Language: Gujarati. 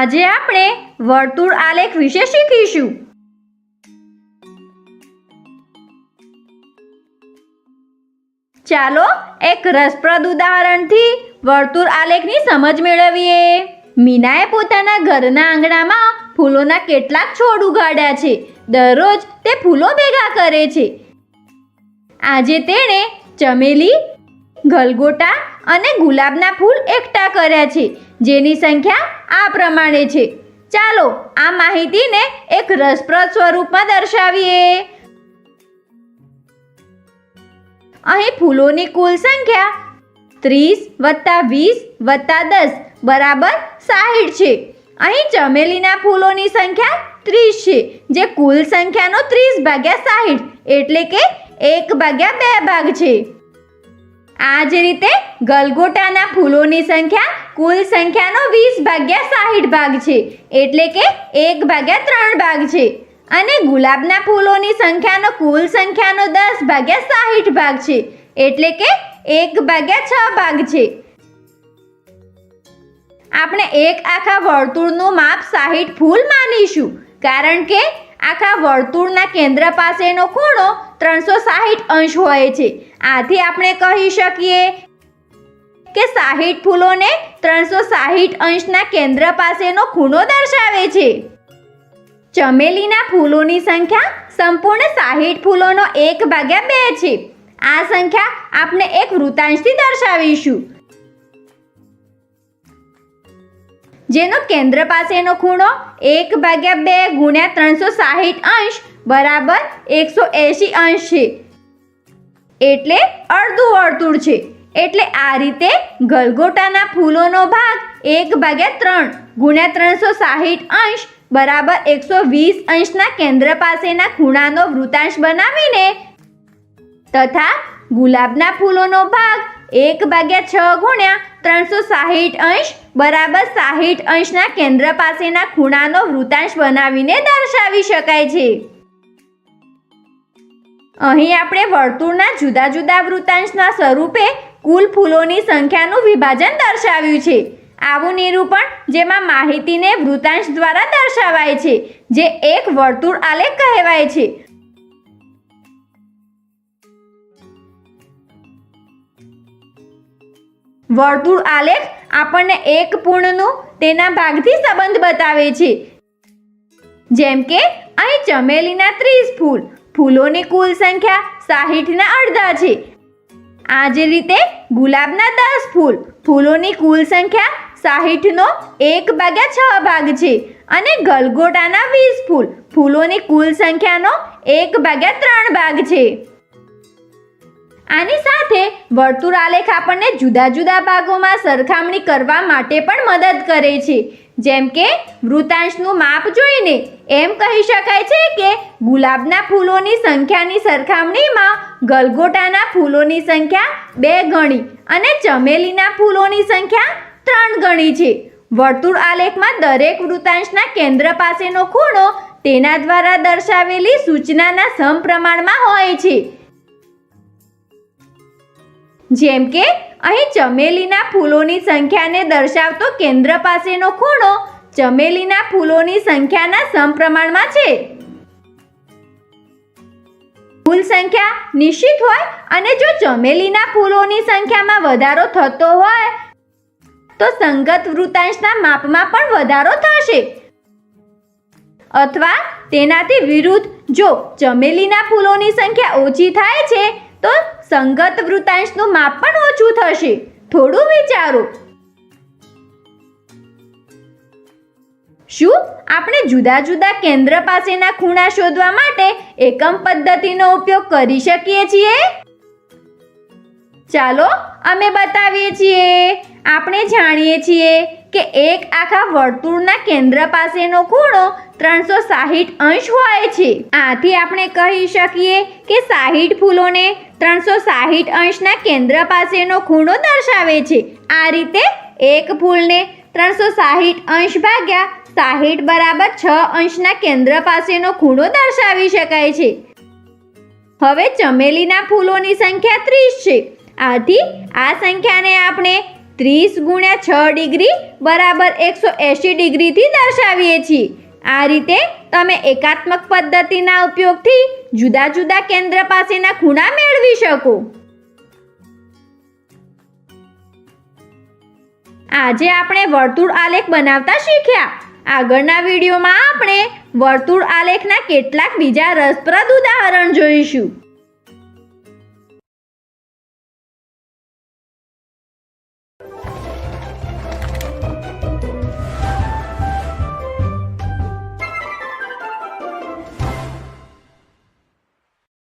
આજે આપણે વર્તુળ આલેખ વિશે શીખીશું. ચાલો એક રસપ્રદ ઉદાહરણથી વર્તુળ આલેખની સમજ મેળવીએ. મીનાએ પોતાના ઘરના આંગણામાં ફૂલોના કેટલાક છોડ ઉગાડ્યા છે. દરરોજ તે ફૂલો ભેગા કરે છે. આજે તેણે ચમેલી ગલગોટા અને ગુલાબના ફૂલ એકઠા કર્યા છે, જેની સંખ્યા આ પ્રમાણે છે. ચાલો આ માહિતીને એક રસપ્રદ સ્વરૂપમાં દર્શાવીએ. અહીં ફૂલોની કુલ સંખ્યા ત્રીસ વત્તા વીસ વત્તા દસ બરાબર સાહીઠ છે. અહીં ચમેલીના ફૂલોની સંખ્યા ત્રીસ છે, જે કુલ સંખ્યાનો ત્રીસ ભાગ્યા સાહીઠ, એટલે કે એક ભાગ્યા બે ભાગ છે. આ જ રીતે ગલગોટાના ફૂલોની સંખ્યા કુલ સંખ્યાનો વીસ ભાગ્યા સાહીઠ ભાગ છે. એટલે કે એક ભાગ્યા ત્રણ ભાગ છે. અને ગુલાબના ફૂલોની સંખ્યાનો કુલ સંખ્યાનો દસ ભાગ્યા સાહીઠ ભાગ છે. એટલે કે એક ભાગ્યા છ ભાગ છે. આપણે એક આખા વર્તુળનું માપ સાહીઠ ફૂલ માનીશું. કારણ કે આખા વર્તુળના કેન્દ્ર પાસેનો ખૂણો ત્રણસો સાહીઠ અંશ હોય છે. આથી આપણે કહી શકીએ કે સાહીઠ ફૂલોને ત્રણસો સાહીઠ અંશના કેન્દ્ર પાસેનો ખૂણો દર્શાવે છે. ચમેલીના ફૂલોની સંખ્યા સંપૂર્ણ સાહીઠ ફૂલોનો એક ભાગ્યા બે છે. આ સંખ્યા આપણે એક વૃતાંશથી દર્શાવીશું. જેનો કેન્દ્ર પાસેનો ખૂણો એક ભાગ્યા બે ગુણ્યા ત્રણસો સાહીઠ અંશ બરાબર એકસો એંશી અંશ છે. એટલે અડધું વર્તુળ છે. એટલે આ રીતે ગલગોટાના ફૂલોનો ભાગ એક ભાગ્યા ત્રણ ગુણ્યા ત્રણસો સાહીઠ અંશ બરાબર એકસો વીસ અંશના કેન્દ્ર પાસેના ખૂણાનો વૃતાંશ બનાવીને તથા ગુલાબના ફૂલોનો ભાગ એક ભાગ્યા છ ગુણ્યા ત્રણસો સાહીઠ અંશ બરાબર સાહીઠ અંશના કેન્દ્ર પાસેના ખૂણાનો વૃતાંશ બનાવીને દર્શાવી શકાય છે. અહીં આપણે વર્તુળના જુદા જુદા વૃતાંશના સ્વરૂપે કુલ ફૂલોની સંખ્યાનું વિભાજન દર્શાવ્યું છે. આવું નિરૂપણ જેમાં માહિતીને વૃતાંશ દ્વારા દર્શાવાય છે, જે એક વર્તુળ આલેખ કહેવાય છે. વર્તુળ આલેખ આપણને એક પૂર્ણનું તેના ભાગથી સંબંધ બતાવે છે. જેમ કે અહીં ચમેલીના ત્રીસ ફૂલ ફૂલોની કુલ સંખ્યા સાહીઠના અડધા છે. આ જ રીતે ગુલાબના દસ ફૂલ, ફૂલોની કુલ સંખ્યા સાહીઠનો એક ભાગ્યા છ ભાગ છે અને ગલગોટાના વીસ ફૂલ, ફૂલોની કુલ સંખ્યાનો એક ભાગ્યા ત્રણ ભાગ છે. આની સાથે વર્તુળ આલેખ આપણને જુદા જુદા ભાગોમાં સરખામણી કરવા માટે પણ મદદ કરે છે. જેમ કે વૃતાંશનું માપ જોઈને એમ કહી શકાય છે કે ગુલાબના ફૂલોની સંખ્યાની સરખામણીમાં ગલગોટાના ફૂલોની સંખ્યા બે ગણી અને ચમેલીના ફૂલોની સંખ્યા ત્રણ ગણી છે. વર્તુળ આલેખમાં દરેક વૃતાંશના કેન્દ્ર પાસેનો ખૂણો તેના દ્વારા દર્શાવેલી સૂચનાના સમપ્રમાણમાં હોય છે. જેમ કે અહીં ચમેલીના ફૂલોની સંખ્યાને દર્શાવતો કેન્દ્ર પાસેનો ખૂણો ચમેલીના ફૂલોની સંખ્યાના સમપ્રમાણમાં છે. ફૂલ સંખ્યા નિશ્ચિત હોય અને જો ચમેલીના ફૂલોની સંખ્યામાં વધારો થતો હોય, તો સંગત વૃતાંશના માપમાં પણ વધારો થશે. અથવા તેનાથી વિરુદ્ધ જો ચમેલીના ફૂલોની સંખ્યા ઓછી થાય છે, તો સંગત વૃતાંશનું માપ પણ ઓછું થશે. થોડું વિચારો. શું? આપણે જુદા જુદા કેન્દ્ર પાસેના ખૂણા શોધવા માટે એકમ પદ્ધતિનો ઉપયોગ કરી શકીએ છીએ? ચાલો, અમે બતાવીએ છીએ. આપણે જાણીએ છીએ કે એક આખા વર્તુળના કેન્દ્ર પાસેનો ખૂણો ત્રણસો સાહીઠ અંશ હોય છે. આથી આપણે કહી શકીએ કે સાહીઠ ફૂલોને ત્રણસો સાહીઠ અંશના કેન્દ્ર પાસેનો ખૂણો દર્શાવે છે. આ રીતે એક ફૂલને ત્રણસો સાહીઠ અંશ ભાગ્યા સાહીઠ બરાબર છ અંશના કેન્દ્ર પાસેનો ખૂણો દર્શાવી શકાય છે. હવે ચમેલીના ફૂલોની સંખ્યા ત્રીસ છે. આથી આ સંખ્યાને આપણે ત્રીસ ગુણ્યા છ ડિગ્રી બરાબર એકસો એંશી ડિગ્રીથી દર્શાવીએ છીએ. આ રીતે તમે એકાત્મક પદ્ધતિના ઉપયોગથી જુદા જુદા કેન્દ્ર પાસેના ખૂણા મેળવી શકો. આજે આપણે વર્તુળ આલેખ બનાવતા શીખ્યા. આગળના વિડીયોમાં આપણે વર્તુળ આલેખના કેટલાક બીજા રસપ્રદ ઉદાહરણ જોઈશું.